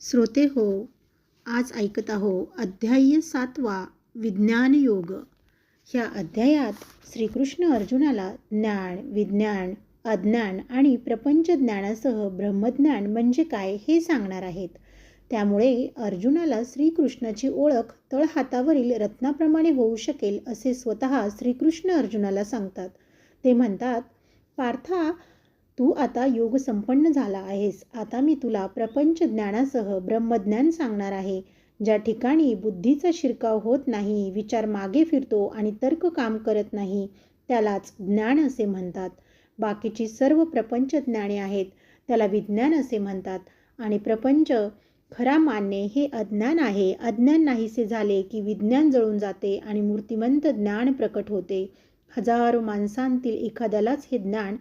श्रोते हो आज ऐकत आहो अध्याय सातवा विज्ञान योग ह्या अध्यायात श्रीकृष्ण अर्जुनाला ज्ञान विज्ञान अज्ञान आणि प्रपंच ज्ञानासह ब्रह्मज्ञान म्हणजे काय हे सांगणार आहेत. त्यामुळे अर्जुनाला श्रीकृष्णाची ओळख तळहातावरील रत्नाप्रमाणे होऊ शकेल असे स्वतः श्रीकृष्ण अर्जुनाला सांगतात. ते म्हणतात पार्था तू आता योग संपन्न झाला आहेस. आता मी तुला प्रपंच ज्ञानासह ब्रह्मज्ञान सांगणार आहे. ज्या ठिकाणी बुद्धीचा शिरकाव होत नाही विचार मागे फिरतो आणि तर्क काम करत नाही त्यालाच ज्ञान असे म्हणतात. बाकीची सर्व प्रपंच ज्ञाने आहेत त्याला विज्ञान असे म्हणतात. आणि प्रपंच खरा मानणे हे अज्ञान आहे. अज्ञान नाहीसे झाले की विज्ञान जळून जाते आणि मूर्तिमंत ज्ञान प्रकट होते. हजारो माणसांतील एखाद्यालाच हे ज्ञान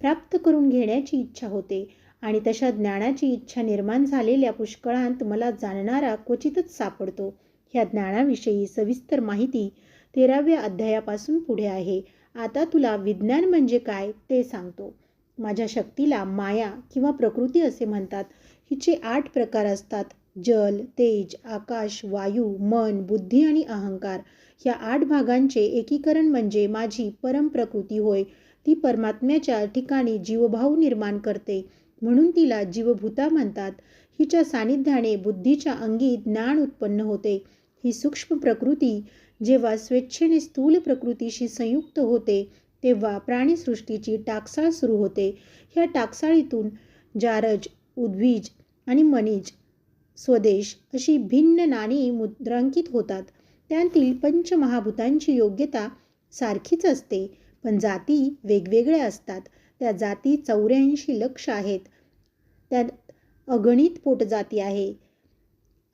प्राप्त करून घेण्याची इच्छा होते. आणि तशा ज्ञानाची इच्छा निर्माण झालेल्या पुष्कळांत मला जाणणारा क्वचितच सापडतो. ह्या ज्ञानाविषयी सविस्तर माहिती तेराव्या अध्यायापासून पुढे आहे. आता तुला विज्ञान म्हणजे काय ते सांगतो. माझ्या शक्तीला माया किंवा प्रकृती असे म्हणतात. हिचे आठ प्रकार असतात. जल तेज आकाश वायू मन बुद्धी आणि अहंकार. ह्या आठ भागांचे एकीकरण म्हणजे माझी परमप्रकृती होय. ती परमात्म्याच्या ठिकाणी जीवभाव निर्माण करते. म्हणून तिला जीवभूता म्हणतात. हिच्या सानिध्याने बुद्धीच्या अंगी ज्ञान उत्पन्न होते. ही सूक्ष्म प्रकृती जेव्हा स्वेच्छेने स्थूल प्रकृतीशी संयुक्त होते तेव्हा प्राणीसृष्टीची टाकसाळ सुरू होते. ह्या टाकसाळीतून जारज उद्वीज आणि मनीज स्वदेश अशी भिन्न नाणी मुद्रांकित होतात. त्यातील पंचमहाभूतांची योग्यता सारखीच असते. पण जाती वेगवेगळ्या असतात. त्या जाती चौऱ्याऐंशी लक्ष आहेत. त्यात अगणित पोटजाती आहे.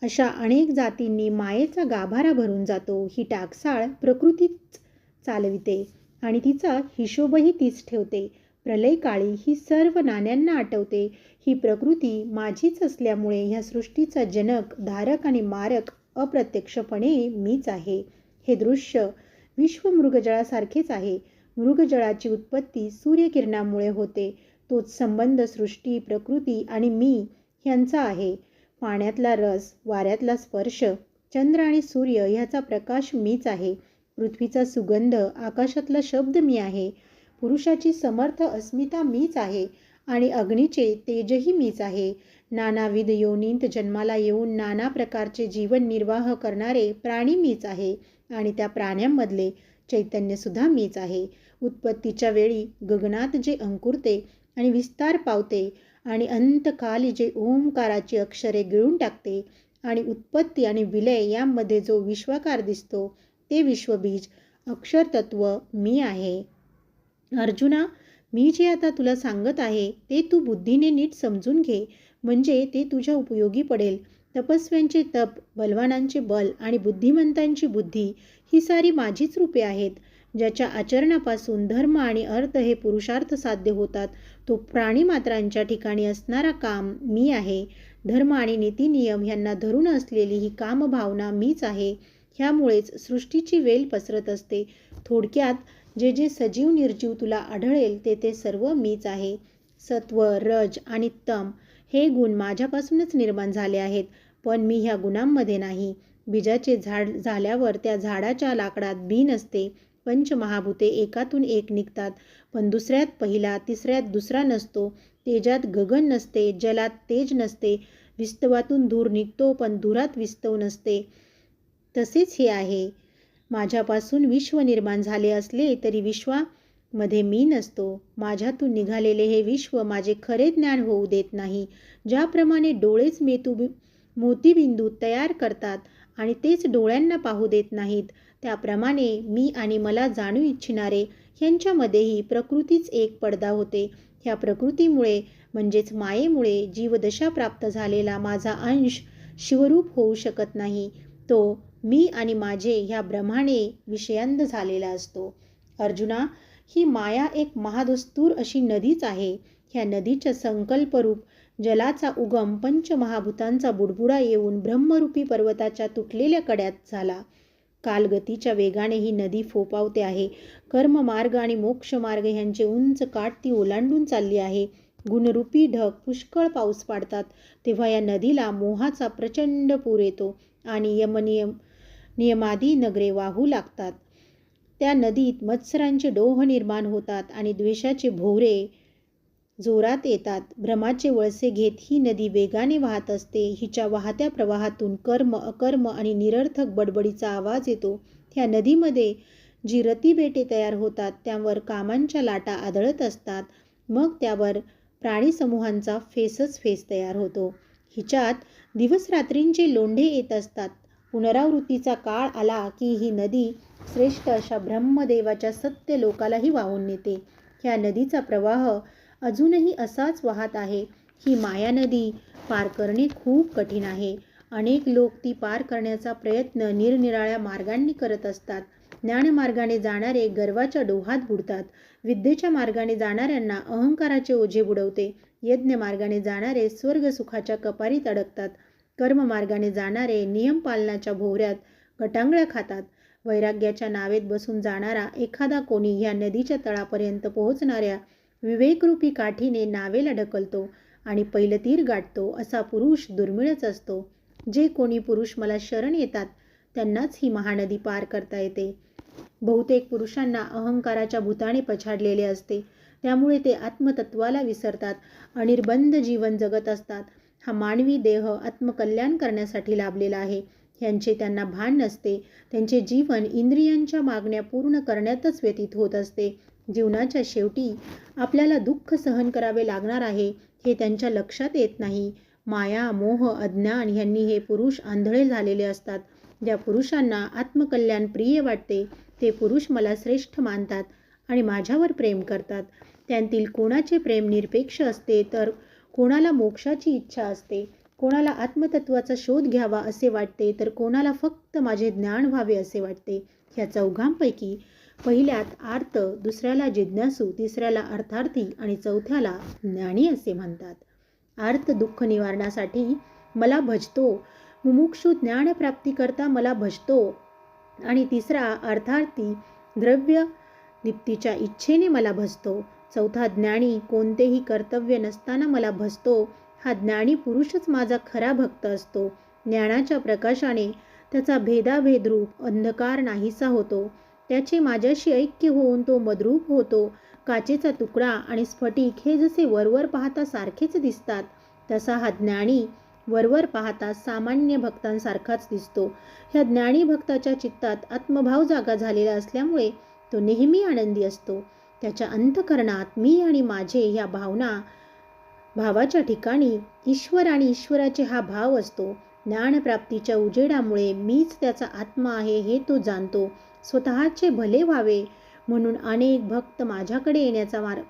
अशा अनेक जातींनी मायेचा गाभारा भरून जातो. ही टाकसाळ प्रकृतीच चालविते आणि तिचा हिशोबही तीच ठेवते. प्रलयकाळी ही सर्व नाण्यांना आठवते. ही प्रकृती माझीच असल्यामुळे ह्या सृष्टीचा जनक धारक आणि मारक अप्रत्यक्षपणे मीच आहे. हे दृश्य विश्वमृगजळासारखेच आहे. मृगजळाची उत्पत्ती सूर्यकिरणामुळे होते. तोच संबंध सृष्टी प्रकृती आणि मी ह्यांचा आहे. पाण्यातला रस वाऱ्यातला स्पर्श चंद्र आणि सूर्य ह्याचा प्रकाश मीच आहे. पृथ्वीचा सुगंध आकाशातला शब्द मी आहे. पुरुषाची समर्थ अस्मिता मीच आहे आणि अग्नीचे तेजही मीच आहे. नानाविध योनींत जन्माला येऊन नाना प्रकारचे जीवन निर्वाह करणारे प्राणी मीच आहे आणि त्या प्राण्यांमधले चैतन्यसुद्धा मीच आहे. उत्पत्तीच्या वेळी गगनात जे अंकुरते आणि विस्तार पावते आणि अंतकाली जे ओंकाराची अक्षरे गिळून टाकते आणि उत्पत्ती आणि विलय यामध्ये जो विश्वाकार दिसतो ते विश्वबीज अक्षरतत्व मी आहे. अर्जुना मी जे आता तुला सांगत आहे ते तू बुद्धीने नीट समजून घे. म्हणजे ते तुझ्या उपयोगी पडेल. तपस्व्यांचे तप बलवानांचे बल आणि बुद्धिमंतांची बुद्धी ही सारी माझीच रूपे आहेत. ज्याच्या आचरणापासून धर्म आणि अर्थ हे पुरुषार्थ साध्य होतात तो प्राणीमात्रांच्या ठिकाणी असणारा काम मी आहे. धर्म आणि नीतिनियम ह्यांना धरून असलेली ही कामभावना मीच आहे. ह्यामुळेच सृष्टीची वेल पसरत असते. थोडक्यात जे जे सजीव निर्जीव तुला आढळेल ते ते सर्व मीच आहे. सत्व रज आणि तम हे गुण माझ्यापासूनच निर्माण झाले आहेत पण मी ह्या गुणांमध्ये नाही. बीजाचे झाड झाल्यावर त्या झाडाच्या लाकडात बी नसते. पंचमहाभूते एकातून एक निघतात. पण दुसऱ्यात पहिला तिसऱ्यात दुसरा नसतो. तेजात गगन नसते जलात तेज नसते. विस्तवातून धूर निघतो पण धुरात विस्तव नसते. तसेच हे आहे. माझ्यापासून विश्व निर्माण झाले असले तरी विश्वामध्ये मी नसतो. माझ्यातून निघालेले हे विश्व माझे खरे ज्ञान होऊ देत नाही. ज्याप्रमाणे डोळेच मेतू मोतीबिंदू तयार करतात आणि तेच डोळ्यांना पाहू देत नाहीत त्याप्रमाणे मी आणि मला जाणू इच्छिणारे ह्यांच्यामध्येही प्रकृतीच एक पडदा होते. ह्या प्रकृतीमुळे म्हणजेच मायेमुळे जीवदशा प्राप्त झालेला माझा अंश शिवरूप होऊ शकत नाही. तो मी आणि माझे ह्या ब्रह्माने विषयांध झालेला असतो. अर्जुना ही माया एक महादस्तूर अशी नदीच आहे. ह्या नदीच्या संकल्परूप जलाचा उगम पंचमहाभूतांचा बुडबुडा येऊन ब्रह्मरूपी पर्वताच्या तुटलेल्या कड्यात झाला. कालगतीच्या वेगाने ही नदी फोपावते आहे. कर्ममार्ग आणि मोक्षमार्ग ह्यांचे उंच काठ ती ओलांडून चालली आहे. गुणरूपी ढग पुष्कळ पाऊस पाडतात. तेव्हा या नदीला मोहाचा प्रचंड पूर येतो आणि यमनियम नियमादी नगरे वाहू लागतात. त्या नदीत मत्सरांचे डोह निर्माण होतात आणि द्वेषाचे भोवरे जोरात येतात. भ्रमाचे वळसे घेत ही नदी वेगाने वाहत असते. हिच्या वाहत्या प्रवाहातून कर्म अकर्म आणि निरर्थक बडबडीचा आवाज येतो. ह्या नदीमध्ये जी रतीबेटे तयार होतात त्यावर कामांच्या लाटा आदळत असतात. मग त्यावर प्राणीसमूहांचा फेसच फेस तयार होतो. हिच्यात दिवसरात्रींचे लोंढे येत असतात. पुनरावृत्तीचा काळ आला की ही नदी श्रेष्ठ अशा ब्रह्मदेवाच्या सत्य लोकालाही वाहून नेते. ह्या नदीचा प्रवाह अजूनही असाच वाहत आहे. ही माया नदी पार करणे खूप कठीण आहे. अनेक लोक ती पार करण्याचा प्रयत्न निरनिराळ्या मार्गांनी करत असतात. ज्ञानमार्गाने जाणारे गर्वाच्या डोहात बुडतात. विद्येच्या मार्गाने जाणाऱ्यांना अहंकाराचे ओझे बुडवते. यज्ञ मार्गाने जाणारे स्वर्ग सुखाच्या कपारीत अडकतात कर्ममार्गाने जाणारे नियम पालनाच्या भोवऱ्यात गटांगळ्या खातात. वैराग्याच्या नावेत बसून जाणारा एखादा कोणी ह्या नदीच्या तळापर्यंत पोहोचणाऱ्या विवेकरूपी काठीने नावेला ढकलतो आणि पहिलं तीर गाठतो असा पुरुष दुर्मिळच असतो. जे कोणी पुरुष मला शरण येतात त्यांनाच ही महानदी पार करता येते. बहुतेक पुरुषांना अहंकाराच्या भूताने पछाडलेले असते. त्यामुळे ते आत्मतत्वाला विसरतात अनिर्बंध जीवन जगत असतात. हा मानवी देह आत्मकल्याण करण्यासाठी लाभलेला आहे. यांचे त्यांना भान नसते. त्यांचे जीवन इंद्रियांच्या मागण्या पूर्ण करण्यातच व्यतीत होत असते. जीवनाच्या शेवटी आपल्याला दुःख सहन करावे लागणार आहे हे त्यांच्या लक्षात येत नाही. माया मोह अज्ञान यांनी हे पुरुष आंधळे झालेले असतात. ज्या पुरुषांना आत्मकल्याण प्रिय वाटते ते पुरुष मला श्रेष्ठ मानतात आणि माझ्यावर प्रेम करतात. त्यांतील कोणाचे प्रेम निरपेक्ष असते तर कोणाला मोक्षाची इच्छा असते. कोणाला आत्मतत्वाचा शोध घ्यावा असे वाटते तर कोणाला फक्त माझे ज्ञान व्हावे असे वाटते. ह्या चौघांपैकी पहिल्यात आर्त दुसऱ्याला जिज्ञासू तिसऱ्याला अर्थार्थी आणि चौथ्याला ज्ञानी असे म्हणतात. आर्त दुःख निवारणासाठी मला भजतो. मुमुक्षू ज्ञानप्राप्तीकरता मला भजतो. आणि तिसरा अर्थार्थी द्रव्य दीप्तीच्या इच्छेने मला भजतो. चौथा ज्ञानी कोणतेही कर्तव्य नसताना मला भजतो. हा ज्ञानी पुरुषच माझा खरा भक्त असतो. ज्ञानाच्या प्रकाशाने त्याचा भेदाभेद रूप अंधकार नाहीसा होतो. त्याचे माझ्याशी ऐक्य होऊन तो मद्रूप होतो. काचेचा तुकडा आणि स्फटिक हे जसे वरवर पाहता सारखेच दिसतात तसा हा ज्ञानी वरवर पाहता सामान्य भक्तांसारखाच दिसतो. ह्या ज्ञानी भक्ताच्या चित्तात आत्मभाव जागा झालेला असल्यामुळे तो नेहमी आनंदी असतो. त्याच्या अंतकरणात मी आणि माझे ह्या भावना भावाच्या ठिकाणी ईश्वर आणि ईश्वराचे हा भाव असतो. ज्ञानप्राप्तीच्या उजेडामुळे मीच त्याचा आत्मा आहे हे तो जाणतो. स्वतःचे भले व्हावे म्हणून अनेक भक्त माझ्याकडे येण्याचा मार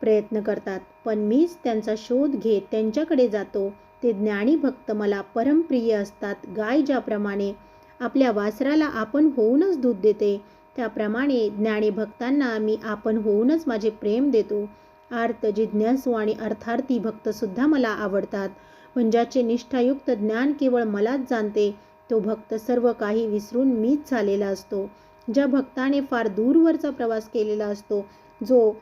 प्रयत्न करतात. पण मीच त्यांचा शोध घेत त्यांच्याकडे जातो. ते ज्ञानी भक्त मला परमप्रिय असतात. गाय ज्याप्रमाणे आपल्या वासराला आपण होऊनच दूध देते त्याप्रमाणे ज्ञानी भक्तांना मी आपण होऊनच माझे प्रेम देतो. आर्त जिज्ञासू आणि अर्थार्थी भक्तसुद्धा मला आवडतात. पण ज्याचे निष्ठायुक्त ज्ञान केवळ मलाच जाणते तो भक्त सर्व काही विसरून मीच झालेला असतो. ज्या भक्ताने फार दूरवरचा प्रवास केलेला असतो जो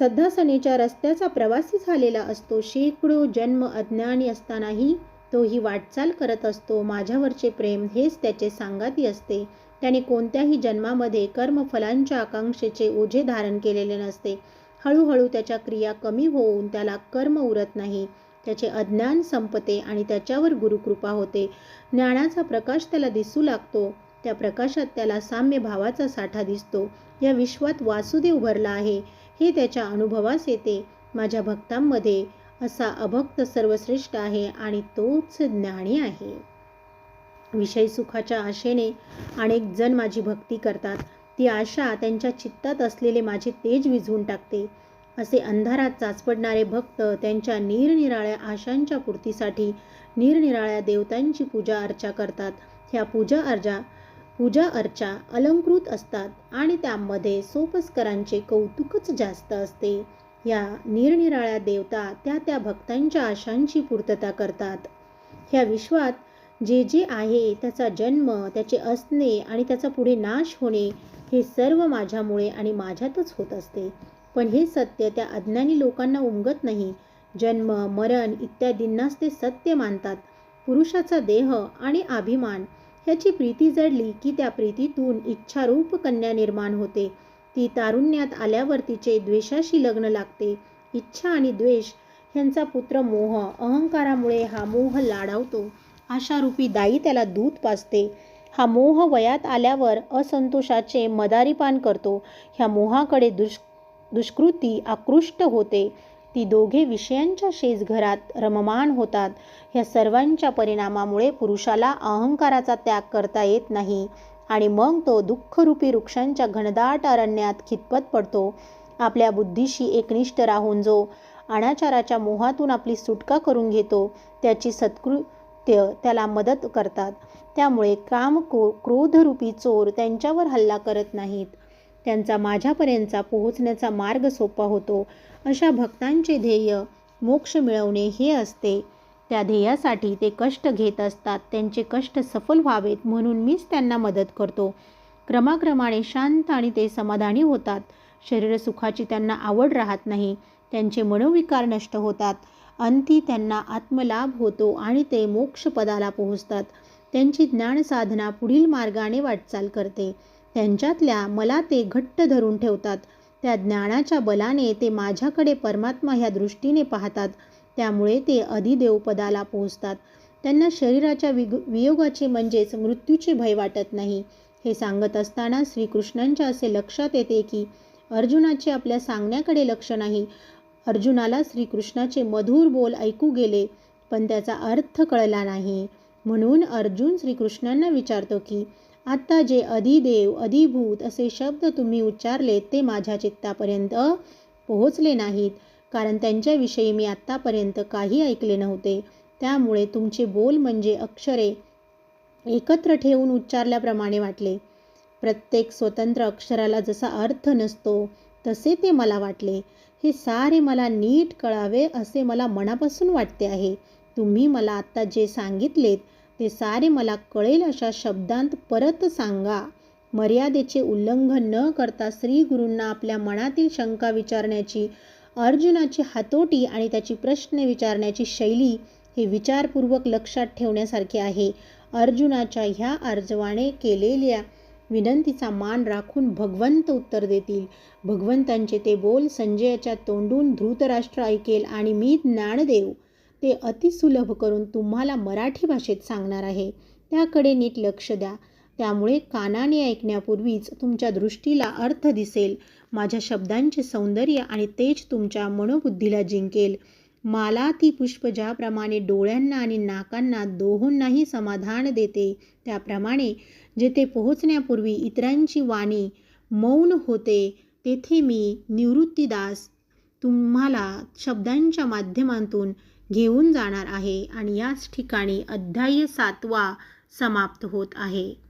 सध्यासनेच्या रस्त्याचा प्रवासी झालेला असतो शेकडो जन्म अज्ञानी असतानाही तो ही वाटचाल करत असतो. माझ्यावरचे प्रेम हेच त्याचे सांगाती असते. त्याने कोणत्याही जन्मामध्ये कर्मफलांच्या आकांक्षेचे ओझे धारण केलेले नसते. हळूहळू त्याच्या क्रिया कमी होऊन त्याला कर्म उरत नाही. त्याचे अज्ञान संपते आणि त्याच्यावर गुरुकृपा होते. ज्ञानाचा प्रकाश त्याला दिसू लागतो. त्या प्रकाशात त्याला साम्य भावाचा साठा दिसतो. या विश्वात वासुदेव भरला आहे. हे त्याच्या अनुभवास येते. माझ्या भक्तांमध्ये असा अभक्त सर्वश्रेष्ठ आहे आणि तोच ज्ञानी आहे. विषय सुखाच्या आशेने अनेक जण माझी भक्ती करतात. ती आशा त्यांच्या चित्तात असलेले माझे तेज विझवून टाकते. असे अंधारात चाचपडणारे भक्त त्यांच्या निरनिराळ्या आशांच्या पूर्तीसाठी निरनिराळ्या देवतांची पूजा अर्चा करतात. ह्या पूजा अर्जा पूजा अर्चा अलंकृत असतात आणि त्यामध्ये सोपस्करांचे कौतुकच जास्त असते. या निरनिराळ्या देवता त्या त्या भक्तांच्या आशांची पूर्तता करतात. ह्या विश्वात जे जे आहे त्याचा जन्म त्याचे असणे आणि त्याचा पुढे नाश होणे हे सर्व माझ्यामुळे आणि माझ्यातच होत असते. पण हे सत्य त्या अज्ञानी लोकांना उमगत नाही. जन्म मरण इत्यादींनाच ते सत्य मानतात. पुरुषाचा देह आणि अभिमान ह्याची प्रीती जडली की त्या प्रीतीतून इच्छारूप कन्या निर्माण होते. ती तारुण्यात आल्यावर तिचे द्वेषाशी लग्न लागते. इच्छा आणि द्वेष ह्यांचा पुत्र मोह अहंकारामुळे हा मोह लाडावतो. आशारूपी दाई त्याला दूध पाजते. हा मोह वयात आल्यावर असंतोषाचे मदारीपान करतो. ह्या मोहाकडे दुष् दुष्कृती आकृष्ट होते. ती दोघे विषयांच्या शेजघरात रममाण होतात. ह्या सर्वांच्या परिणामामुळे पुरुषाला अहंकाराचा त्याग करता येत नाही आणि मग तो दुःखरूपी वृक्षांच्या घनदाट अरण्यात खितपत पडतो. आपल्या बुद्धीशी एकनिष्ठ राहून जो अनाचाराच्या मोहातून आपली सुटका करून घेतो त्याची सत्कृत्य त्याला मदत करतात. त्यामुळे काम को क्रोधरूपी चोर त्यांच्यावर हल्ला करत नाहीत. त्यांचा माझ्यापर्यंतचा पोहोचण्याचा मार्ग सोपा होतो. अशा भक्तांचे ध्येय मोक्ष मिळवणे हे असते. त्या ध्येयासाठी ते कष्ट घेत असतात. त्यांचे कष्ट सफल व्हावेत म्हणून मीच त्यांना मदत करतो. क्रमाक्रमाने शांत आणि ते समाधानी होतात. शरीरसुखाची त्यांना आवड राहत नाही. त्यांचे मनोविकार नष्ट होतात. अंती त्यांना आत्मलाभ होतो आणि ते मोक्षपदाला पोहोचतात. त्यांची ज्ञानसाधना पुढील मार्गाने वाटचाल करते. त्यांच्यातल्या मला ते घट्ट धरून ठेवतात. त्या ज्ञानाच्या बलाने ते माझ्याकडे परमात्मा ह्या दृष्टीने पाहतात. त्यामुळे ते अधिदेवपदाला पोहोचतात. त्यांना शरीराच्या विग वियोगाचे म्हणजेच मृत्यूचे भय वाटत नाही. हे सांगत असताना श्रीकृष्णांच्या असे लक्षात येते की अर्जुनाचे आपल्या सांगण्याकडे लक्ष नाही. अर्जुनाला श्रीकृष्णाचे मधुर बोल ऐकू गेले पण त्याचा अर्थ कळला नाही. म्हणून अर्जुन श्रीकृष्णांना विचारतो की आत्ता जे अधिदेव अधिभूत असे शब्द तुम्ही उच्चारले ते माझ्या चित्तापर्यंत पोहोचले नाहीत. कारण त्यांच्याविषयी मी आत्तापर्यंत काही ऐकले नव्हते. त्यामुळे तुमचे बोल म्हणजे अक्षरे एकत्र ठेवून उच्चारल्याप्रमाणे वाटले. प्रत्येक स्वतंत्र अक्षराला जसा अर्थ नसतो तसे ते मला वाटले. हे सारे मला नीट कळावे असे मला मनापासून वाटते आहे. तुम्ही मला आत्ता जे सांगितलेत ते सारे मला कळेल अशा शब्दांत परत सांगा. मर्यादेचे उल्लंघन न करता श्री गुरूंना आपल्या मनातील शंका विचारण्याची अर्जुनाची हातोटी आणि त्याची प्रश्न विचारण्याची शैली हे विचारपूर्वक लक्षात ठेवण्यासारखे आहे. अर्जुनाच्या ह्या अर्जवाने केलेल्या विनंतीचा मान राखून भगवंत उत्तर देतील. भगवंतांचे ते बोल संजयाच्या तोंडून धृतराष्ट्र ऐकेल आणि मी ज्ञानदेव ते अतिसुलभ करून तुम्हाला मराठी भाषेत सांगणार आहे. त्याकडे नीट लक्ष द्या. त्यामुळे कानाने ऐकण्यापूर्वीच तुमच्या दृष्टीला अर्थ दिसेल. माझ्या शब्दांचे सौंदर्य आणि तेज तुमच्या मनोबुद्धीला जिंकेल. माला ती पुष्प ज्याप्रमाणे डोळ्यांना आणि नाकांना दोहोंनाही समाधान देते त्याप्रमाणे जेथे पोहोचण्यापूर्वी इतरांची वाणी मौन होते तेथे मी निवृत्तीदास. तुम्हाला शब्दांच्या माध्यमातून घेऊन जाणार आहे आणि याच ठिकाणी अध्याय सातवा समाप्त होत आहे.